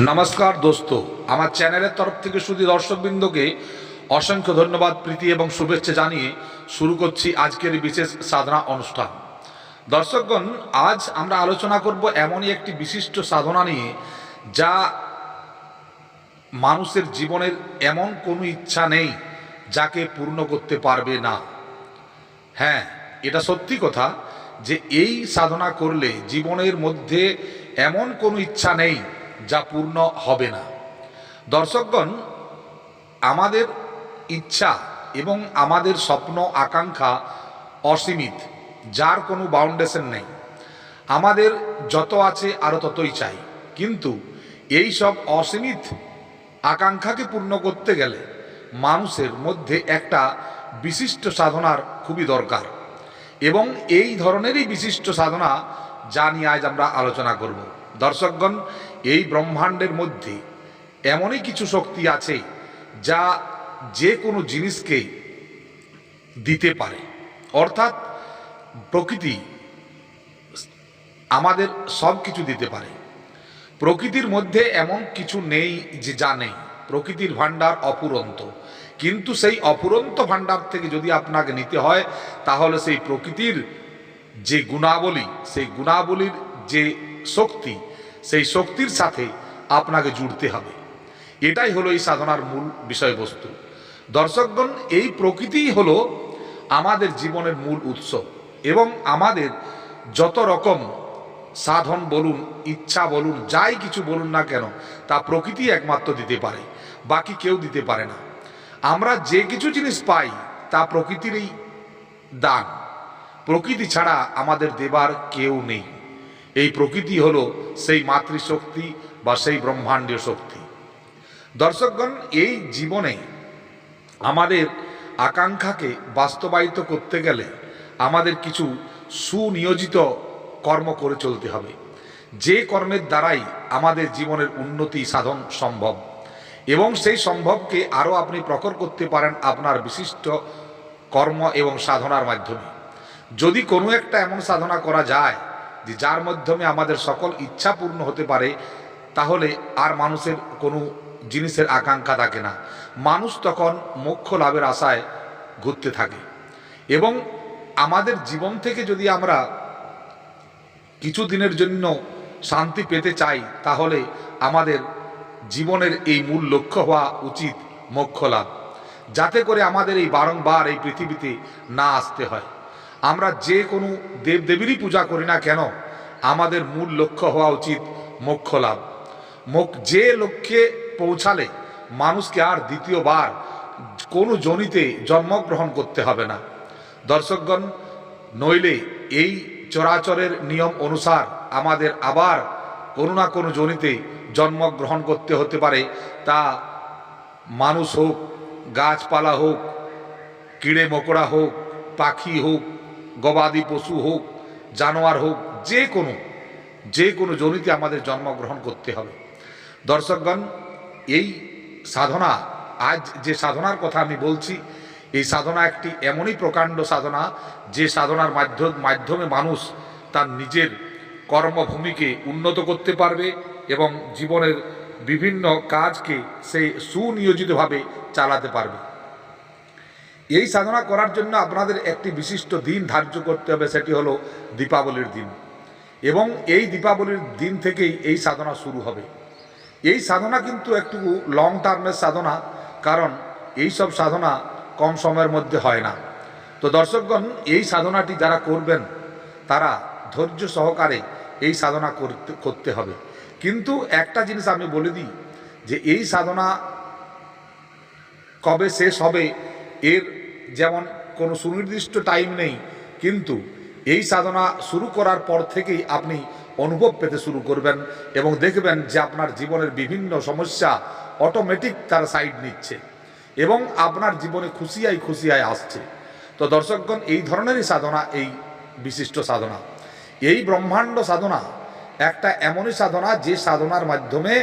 নমস্কার দোস্ত। আমার চ্যানেলের তরফ থেকে শুধু দর্শকবৃন্দকে অসংখ্য ধন্যবাদ, প্রীতি এবং শুভেচ্ছা জানিয়ে শুরু করছি আজকের বিশেষ সাধনা অনুষ্ঠান। দর্শকগণ, আজ আমরা আলোচনা করব এমনই একটি বিশিষ্ট সাধনা নিয়ে, যা মানুষের জীবনের এমন কোনো ইচ্ছা নেই যাকে পূর্ণ করতে পারবে না। হ্যাঁ এটা সত্যি কথা যে এই সাধনা করলে জীবনের মধ্যে এমন কোনো ইচ্ছা নেই যা পূর্ণ হবে না। দর্শকগণ, আমাদের ইচ্ছা এবং আমাদের স্বপ্ন, আকাঙ্ক্ষা অসীমিত, যার কোনো বাউন্ডেশন নেই। আমাদের যত আছে আরও ততই চাই। কিন্তু এই সব অসীমিত আকাঙ্ক্ষাকে পূর্ণ করতে গেলে মানুষের মধ্যে একটা বিশিষ্ট সাধনার খুবই দরকার। এবং এই ধরনেরই বিশিষ্ট সাধনা যা নিয়ে আজ আমরা আলোচনা করব। দর্শকগণ এই ব্রহ্মাণ্ডের মধ্যে এমনই কিছু শক্তি আছে যা যে কোনো জিনিসকে দিতে পারে। অর্থাৎ প্রকৃতি আমাদের সব কিছু দিতে পারে। প্রকৃতির মধ্যে এমন কিছু নেই যে যা নেই। প্রকৃতির ভাণ্ডার অপুরন্ত কিন্তু সেই অপুরন্ত ভাণ্ডার থেকে যদি আপনাকে নিতে হয়, তাহলে সেই প্রকৃতির যে গুণাবলী, সেই গুণাবলীর যে শক্তি সেই শক্তির সাথে আপনাকে জুড়তে হবে। এটাই হলো এই সাধনার মূল বিষয়বস্তু। দর্শকগণ, এই প্রকৃতিই হলো আমাদের জীবনের মূল উৎস এবং আমাদের যত রকম সাধন বলুন, ইচ্ছা বলুন, যাই কিছু বলুন না কেন, তা প্রকৃতি একমাত্র দিতে পারে, বাকি কেউ দিতে পারে না। আমরা যে কিছু জিনিস পাই, তা প্রকৃতিরই দান। প্রকৃতি ছাড়া আমাদের দেবার কেউ নেই। এই প্রকৃতি হলো সেই মাতৃশক্তি বা সেই ব্রহ্মাণ্ডীয় শক্তি। দর্শকগণ, এই জীবনে আমাদের আকাঙ্ক্ষাকে বাস্তবায়িত করতে গেলে আমাদের কিছু সুনিয়োজিত কর্ম করে চলতে হবে। যে কর্মের দ্বারাই আমাদের জীবনের উন্নতি সাধন সম্ভব এবং সেই সম্ভবকে আরও আপনি প্রখর করতে পারেন আপনার বিশিষ্ট কর্ম এবং সাধনার মাধ্যমে। যদি কোনো একটা এমন সাধনা করা যায় যে যার মাধ্যমে আমাদের সকল ইচ্ছা পূর্ণ হতে পারে, তাহলে আর মানুষের কোনো জিনিসের আকাঙ্ক্ষা থাকে না। মানুষ তখন মোক্ষ লাভের আশায় ঘুরতে থাকে। এবং আমাদের জীবন থেকে যদি আমরা কিছু দিনের জন্য শান্তি পেতে চাই, তাহলে আমাদের জীবনের এই মূল লক্ষ্য হওয়া উচিত মোক্ষ লাভ। যাতে করে আমাদের এই বারংবার এই পৃথিবীতে না আসতে হয়। আমরা যে কোনো দেবদেবীরই পূজা করি না কেন, আমাদের মূল লক্ষ্য হওয়া উচিত মোক্ষ লাভ মোক যে লক্ষ্যে পৌঁছালে মানুষকে আর দ্বিতীয়বার কোনো জনিতে জন্মগ্রহণ করতে হবে না। দর্শকগণ, নইলে এই চরাচরের নিয়ম অনুসার আমাদের আবার কোনো না কোনো জনিতে জন্মগ্রহণ করতে হতে পারে। তা মানুষ হোক, গাছপালা হোক, কিড়ে মকড়া হোক, পাখি হোক গবাদি পশু হোক, জানোয়ার হোক, যে কোনো যে কোনো জনিতে আমাদের জন্মগ্রহণ করতে হবে। দর্শকগণ, এই সাধনা, আজ যে সাধনার কথা আমি বলছি, এই সাধনা একটি এমনই প্রকাণ্ড সাধনা, যে সাধনার মাধ্যম মাধ্যমে মানুষ তার নিজের কর্মভূমিকে উন্নত করতে পারবে এবং জীবনের বিভিন্ন কাজকে সে সুনিয়োজিতভাবে চালাতে পারবে। এই সাধনা করার জন্য আপনাদের একটি বিশিষ্ট দিন ধার্য করতে হবে, সেটি হলো দীপাবলির দিন। এবং এই দীপাবলির দিন থেকেই এই সাধনা শুরু হবে। এই সাধনা কিন্তু একটু লং টার্মের সাধনা, কারণ এই সব সাধনা কম সময়ের মধ্যে হয় না। তো দর্শকগণ, এই সাধনাটি যারা করবেন, তারা ধৈর্য সহকারে এই সাধনা করতে করতে হবে। কিন্তু একটা জিনিস আমি বলে দিই, যে এই সাধনা কবে শেষ হবে, এর যেমন কোনো সুনির্দিষ্ট টাইম নেই, কিন্তু এই সাধনা শুরু করার পর থেকেই আপনি অনুভব পেতে শুরু করবেন এবং দেখবেন যে আপনার জীবনের বিভিন্ন সমস্যা অটোমেটিক তার সাইড নিচ্ছে এবং আপনার জীবনে খুশিয়াই খুশিয়াই আসছে। তো দর্শকগণ, এই ধরনেরই সাধনা, এই বিশিষ্ট সাধনা। এই ব্রহ্মাণ্ড সাধনা একটা এমনই সাধনা যে সাধনার মাধ্যমে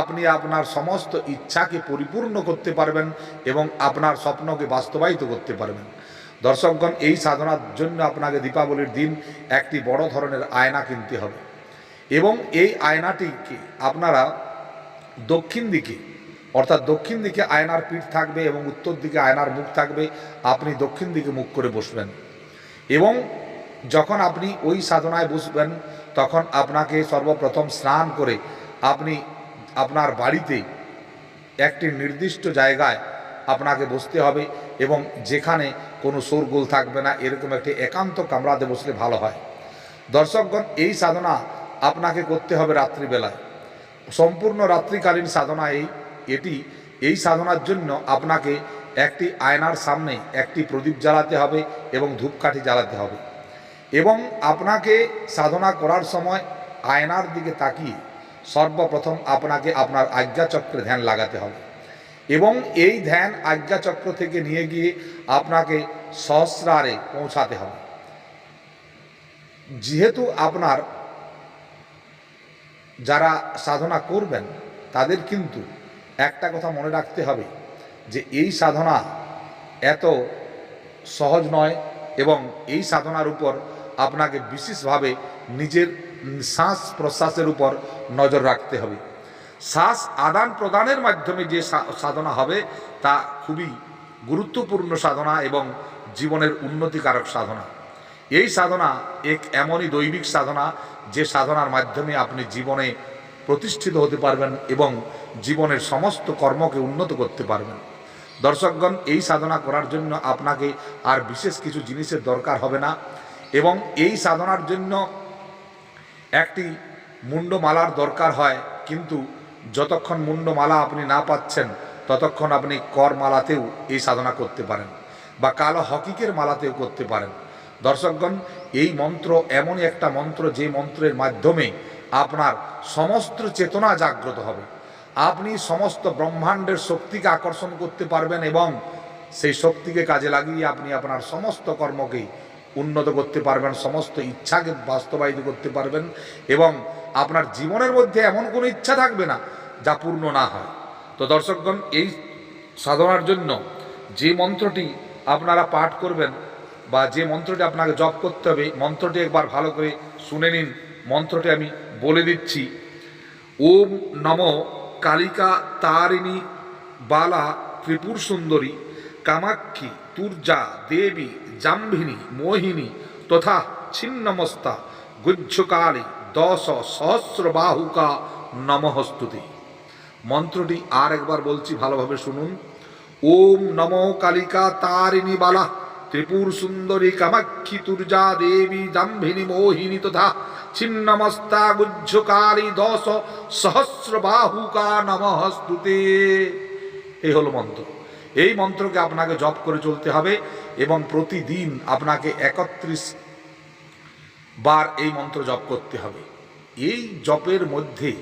আপনি আপনার সমস্ত ইচ্ছাকে পরিপূর্ণ করতে পারবেন এবং আপনার স্বপ্নকে বাস্তবায়িত করতে পারবেন। দর্শকগণ, এই সাধনার জন্য আপনাকে দীপাবলির দিন একটি বড় ধরনের আয়না কিনতে হবে এবং এই আয়নাটিকে আপনারা দক্ষিণ দিকে, অর্থাৎ দক্ষিণ দিকে আয়নার পিঠ থাকবে এবং উত্তর দিকে আয়নার মুখ থাকবে, আপনি দক্ষিণ দিকে মুখ করে বসবেন। এবং যখন আপনি ওই সাধনায় বসবেন তখন আপনাকে সর্বপ্রথম স্নান করে আপনি আপনার বাড়িতে একটি নির্দিষ্ট জায়গায় আপনাকে বসতে হবে এবং যেখানে কোনো শোরগোল থাকবে না, এরকম একটি একান্ত কামরাতে বসলে ভালো হয়। দর্শকগণ, এই সাধনা আপনাকে করতে হবে রাত্রিবেলায়। সম্পূর্ণ রাত্রিকালীন সাধনা এই, এটি, এই সাধনার জন্য আপনাকে একটি আয়নার সামনে একটি প্রদীপ জ্বালাতে হবে এবং ধূপকাঠি জ্বালাতে হবে। এবং আপনাকে সাধনা করার সময় আয়নার দিকে তাকিয়ে সর্বপ্রথম আপনাকে আপনার আজ্ঞাচক্রে ধ্যান লাগাতে হবে। এবং এই ধ্যান আজ্ঞাচক্র থেকে নিয়ে গিয়ে আপনাকে সহস্রারে পৌঁছাতে হবে। যেহেতু আপনার যারা সাধনা করবেন, তাদের কিন্তু একটা কথা মনে রাখতে হবে যে এই সাধনা এত সহজ নয় এবং এই সাধনার উপর আপনাকে বিশেষভাবে নিজের শ্বাস প্রশ্বাসের উপর নজর রাখতে হবে। শ্বাস আদান প্রদানের মাধ্যমে যে সাধনা হবে তা খুবই গুরুত্বপূর্ণ সাধনা এবং জীবনের উন্নতিকারক সাধনা। এই সাধনা এক এমনই দৈবিক সাধনা যে সাধনার মাধ্যমে আপনি জীবনে প্রতিষ্ঠিত হতে পারবেন এবং জীবনের সমস্ত কর্মকে উন্নত করতে পারবেন। দর্শকগণ, এই সাধনা করার জন্য আপনাকে আর বিশেষ কিছু জিনিসের দরকার হবে না। এবং এই সাধনার জন্য একটি মুন্ডমালার দরকার হয়, কিন্তু যতক্ষণ মুন্ডমালা আপনি না পাচ্ছেন, ততক্ষণ আপনি করমালাতেও এই সাধনা করতে পারেন বা কালো হকিকের মালাতেও করতে পারেন। দর্শকগণ, এই মন্ত্র এমনই একটা মন্ত্র যে মন্ত্রের মাধ্যমে আপনার সমস্ত চেতনা জাগ্রত হবে। আপনি সমস্ত ব্রহ্মাণ্ডের শক্তিকে আকর্ষণ করতে পারবেন এবং সেই শক্তিকে কাজে লাগিয়ে আপনি আপনার সমস্ত কর্মকে উন্নত করতে পারবেন, সমস্ত ইচ্ছাকে বাস্তবায়িত করতে পারবেন এবং আপনার জীবনের মধ্যে এমন কোনো ইচ্ছা থাকবে না যা পূর্ণ না হয়। তো দর্শকগণ, এই সাধনার জন্য যে মন্ত্রটি আপনারা পাঠ করবেন বা যে মন্ত্রটি আপনাকে জপ করতে হবে মন্ত্রটি একবার ভালো করে শুনে নিন। মন্ত্রটি আমি বলে দিচ্ছি। ওম নম কালিকা তারিণী বালা ত্রিপুর সুন্দরী। কামাক্ষী তুর্জা দেবী, জাম্ভিনী, মোহিনী তথা ছিন্নমস্তা গুজ্জকালী দশ সহস্র বাহুকা নমহস্তুতি মন্ত্রটি আর একবার বলছি ভালোভাবে শুনুন। ওম নম কালিকা তারিণী বালা, ত্রিপুর সুন্দরী কামাক্ষী তুর্জা দেবী, জাম্ভিনী, মোহিনী তথা ছিন্নমস্তা গুজ্জকালী দশ সহস্র বাহুকা নমহস্তুতে এই হলো মন্ত্র। এই মন্ত্রকে আপনাকে জপ করে চলতে হবে এবং প্রতিদিন আপনাকে একত্রিশ বার এই মন্ত্র জপ করতে হবে। এই জপের মধ্যে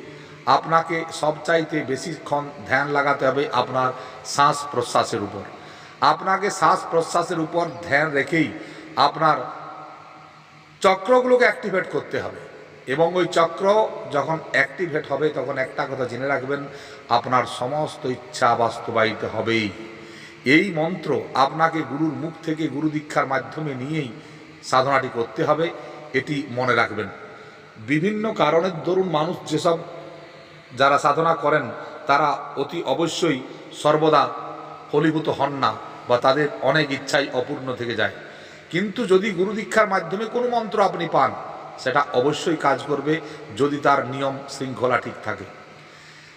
আপনাকে সবচাইতে বেশিক্ষণ ধ্যান লাগাতে হবে আপনার শ্বাস প্রশ্বাসের উপর। আপনাকে শ্বাস প্রশ্বাসের উপর ধ্যান রেখেই আপনার চক্রগুলোকে অ্যাক্টিভেট করতে হবে এবং ওই চক্র যখন অ্যাক্টিভেট হবে তখন একটা কথা জেনে রাখবেন, আপনার সমস্ত ইচ্ছা বাস্তবায়িত হবেই। এই মন্ত্র আপনাকে গুরুর মুখ থেকে গুরু দীক্ষার মাধ্যমে নিয়েই সাধনাটি করতে হবে, এটি মনে রাখবেন। বিভিন্ন কারণের দরুন মানুষ যেসব যারা সাধনা করেন, তারা অতি অবশ্যই সর্বদা ফলীভূত হন না বা তাদের অনেক ইচ্ছাই অপূর্ণ থেকে যায়। কিন্তু যদি গুরু দীক্ষার মাধ্যমে কোনো মন্ত্র আপনি পান, সেটা অবশ্যই কাজ করবে যদি তার নিয়ম শৃঙ্খলা ঠিক থাকে।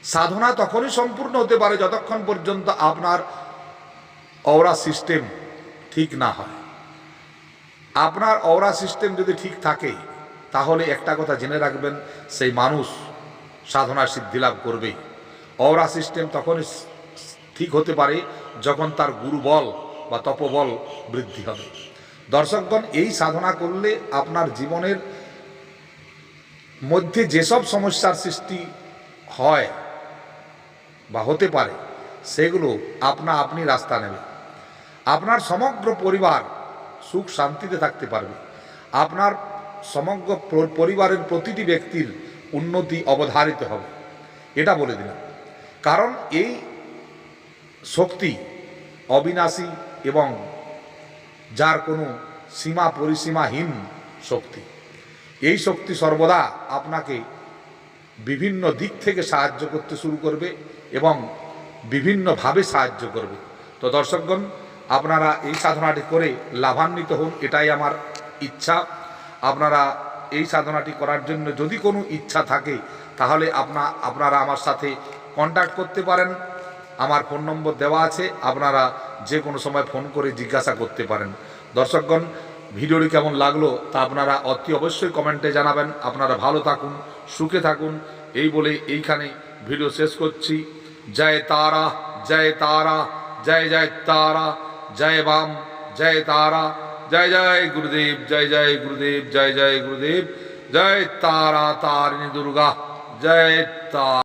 সাধনা তখনই সম্পূর্ণ হতে পারে যতক্ষণ পর্যন্ত আপনার অওরা সিস্টেম ঠিক না হয়। আপনার অওরা সিস্টেম যদি ঠিক থাকে, তাহলে একটা কথা জেনে রাখবেন, সেই মানুষ সাধনার সিদ্ধি লাভ করবেই। অওরা সিস্টেম তখনই ঠিক হতে পারে যখন তার গুরুবল বা তপবল বৃদ্ধি হবে। দর্শকগণ, এই সাধনা করলে আপনার জীবনের মধ্যে যেসব সমস্যার সৃষ্টি হয় বা হতে পারে, সেগুলো আপনা আপনি রাস্তা নেবে আপনার সমগ্র পরিবার সুখ শান্তিতে থাকতে পারবে। আপনার সমগ্র পরিবারের প্রতিটি ব্যক্তির উন্নতি অবধারিত হবে। এটা বলে দিলাম। কারণ এই শক্তি অবিনাশী এবং যার কোনো সীমা পরিসীমাহীন শক্তি। এই শক্তি সর্বদা আপনাকে বিভিন্ন দিক থেকে সাহায্য করতে শুরু করবে এবং বিভিন্নভাবে সাহায্য করবে। তো দর্শকগণ আপনারা এই সাধনাটি করে লাভান্বিত হন, এটাই আমার ইচ্ছা। আপনারা এই সাধনাটি করার জন্য যদি কোনো ইচ্ছা থাকে, তাহলে আপনা, আপনারা আমার সাথে কন্ট্যাক্ট করতে পারেন। আমার ফোন নম্বর দেওয়া আছে, আপনারা যে কোনো সময় ফোন করে জিজ্ঞাসা করতে পারেন। দর্শকগণ, ভিডিওটি কেমন লাগল তা আপনারা অতি অবশ্যই কমেন্টে জানাবেন। আপনারা ভালো থাকুন, সুখে থাকুন। এই বলে এইখানে ভিডিও শেষ করছি। জয় তারা জয় তারা, জয় জয় তারা। জয় বাম জয় তারা জয় জয় গুরুদেব জয় জয় গুরুদেব জয় জয় গুরুদেব জয় তারা তারিণী দুর্গা জয় তারা